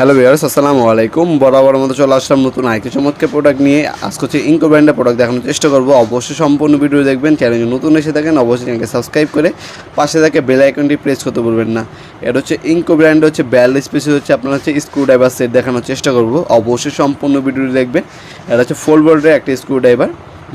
Hello viewers আসসালামু আলাইকুম। বরাবর মতো চলে আসলাম নতুন আইকে চমৎকার প্রোডাক্ট নিয়ে। আজকে হচ্ছে ইঙ্কো ব্র্যান্ডের প্রোডাক্ট দেখানোর চেষ্টা করব। অবশ্যই সম্পূর্ণ ভিডিও দেখবেন চ্যানেলে নতুন এসে থাকেন, অবশ্যই চ্যানেলকে সাবস্ক্রাইব করে পাশে থাকে বেল আইকনটি প্রেস করতে বলবেন না। এটা হচ্ছে ইঙ্কো ব্র্যান্ড হচ্ছে বিয়াল্লিশ পিসের হচ্ছে আপনার হচ্ছে স্ক্রু ড্রাইভার সেট দেখানোর চেষ্টা করব। অবশ্যই সম্পূর্ণ ভিডিওটি দেখবেন। এটা হচ্ছে ফোর বোল্টের একটা স্ক্রু ড্রাইভার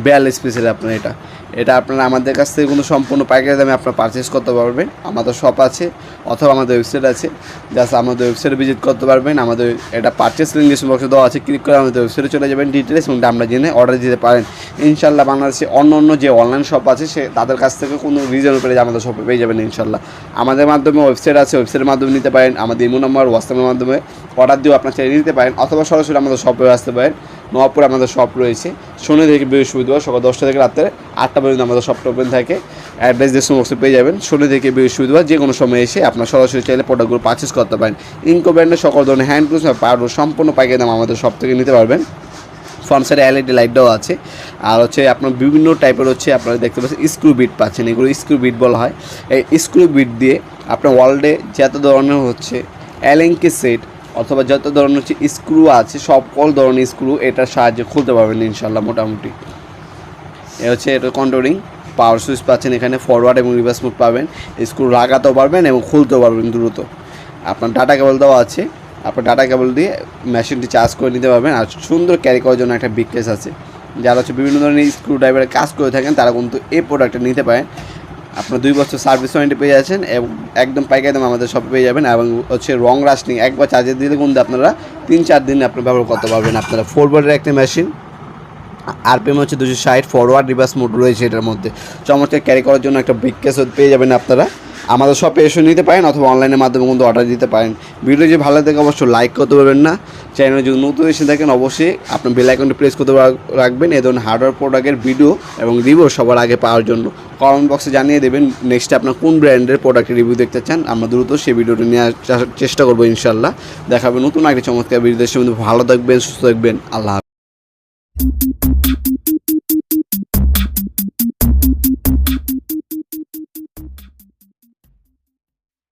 বিয়াল্লিশ পিসের আপনার এটা। এটা আপনারা আমাদের কাছ থেকে কোনো সম্পূর্ণ পাইকারি দামে আপনারা পারচেস করতে পারবেন। আমাদের শপ আছে অথবা আমাদের ওয়েবসাইট আছে। জাস্ট আমাদের ওয়েবসাইটে ভিজিট করতে পারবেন। আমাদের এটা পারচেস লিঙ্ক বক্সে দেওয়া আছে। ক্লিক করে আমাদের ওয়েবসাইটে চলে যাবেন। ডিটেলস এবং আমরা জেনে অর্ডার দিতে পারেন। ইনশাল্লাহ বাংলাদেশে অন্য অন্য যে অনলাইন শপ আছে, সে তাদের কাছ থেকে কোনো রিজনেবল প্রাইস আমাদের শপে পেয়ে যাবেন ইনশাল্লাহ আমাদের মাধ্যমে ওয়েবসাইট আছে। ওয়েবসাইটের মাধ্যমে নিতে পারেন। আমাদের ইমো নম্বর হোয়াটসঅ্যাপের মাধ্যমে অর্ডার দিয়েও আপনার চাইলে নিতে পারেন। অথবা সরাসরি আমাদের শপে আসতে পারেন। নবাবপুর আমাদের শপ রয়েছে। শনি থেকে বৃহস্পতিবার সকাল দশটা থেকে রাত্রে আটটা পর্যন্ত আমাদের শপটা ওপেন থাকে। অ্যাড্রেস ডিসক্রিপশন বক্সে পেয়ে যাবেন। শনি থেকে বৃহস্পতিবার যে কোনো সময় এসে আপনার সরাসরি চাইলে প্রোডাক্টগুলো পারচেস করতে পারেন। ইনকো ব্র্যান্ডের সকল ধরনের হ্যান্ড টুলস পাউডার সম্পূর্ণ পাইকারি দাম আমাদের শপ থেকে নিতে পারবেন। ফ্রন্ট সাইডে এলইডি লাইটটাও আছে। আর হচ্ছে আপনার বিভিন্ন টাইপের হচ্ছে আপনারা দেখতে পাচ্ছেন স্ক্রু বিট পাচ্ছেন। এগুলো স্ক্রু বিট বলা হয়। এই স্ক্রু বিট দিয়ে আপনার ওয়ার্ল্ডে যত ধরনের হচ্ছে অ্যালেঙ্কি সেট অথবা যত ধরনের হচ্ছে স্ক্রু আছে, সকল ধরনের স্ক্রু এটার সাহায্যে খুলতে পারবেন ইনশাল্লাহ মোটামুটি। এ হচ্ছে এটা কন্ট্রোলিং পাওয়ার সুইচ পাচ্ছেন এখানে ফরওয়ার্ড এবং রিভার্স মুড পাবেন। স্ক্রু লাগাতেও পারবেন এবং খুলতেও পারবেন দ্রুত। আপনার ডাটা কেবল দেওয়া আছে, আপনার ডাটা কেবল দিয়ে মেশিনটি চার্জ করে নিতে পারবেন। আর সুন্দর ক্যারি করার জন্য একটা বিগ কেস আছে। যারা হচ্ছে বিভিন্ন ধরনের স্ক্রু ড্রাইভারের কাজ করে থাকেন, তারা কিন্তু এই প্রোডাক্টটা নিতে পারেন। আপনার দুই বছর সার্ভিস ওয়ারেন্টি পেয়ে যাচ্ছেন এবং একদম পাইকারি দাম আমাদের সব পেয়ে যাবেন এবং হচ্ছে রং রাস্টিং একবার চার্জে দিলে কিন্তু আপনারা তিন চার দিন আপনি ব্যবহার করতে পারবেন আপনারা। ফোর বোর্ডের একটা মেশিন আরপিএম হচ্ছে দুশো ষাট ফরওয়ার্ড রিভার্স মোড রয়েছে এটার মধ্যে। চমৎকার ক্যারি করার জন্য একটা বিগ কেস পেয়ে যাবেন আপনারা। আমাদের শপে এসে নিতে পারেন অথবা অনলাইনের মাধ্যমে কিন্তু অর্ডার দিতে পারেন। ভিডিও যে ভালো থাকে, অবশ্যই লাইক করতে পারবেন না। চ্যানেলে যদি নতুন এসে থাকেন, অবশ্যই আপনার বেল আইকনটি প্রেস করতে রাখবেন। এ ধরনের হার্ডওয়্যার প্রোডাক্টের ভিডিও এবং রিভিউ সবার আগে পাওয়ার জন্য। কমেন্ট বক্সে জানিয়ে দেবেন নেক্সট আপনার কোন ব্র্যান্ডের প্রোডাক্টের রিভিউ দেখতে চান। আমরা দ্রুত সেই ভিডিওটি নেওয়ার চেষ্টা করব ইনশাল্লাহ দেখাবে নতুন আগে চমৎকার ভিডিও দেশের মধ্যে ভালো থাকবেন, সুস্থ থাকবেন। আল্লাহ।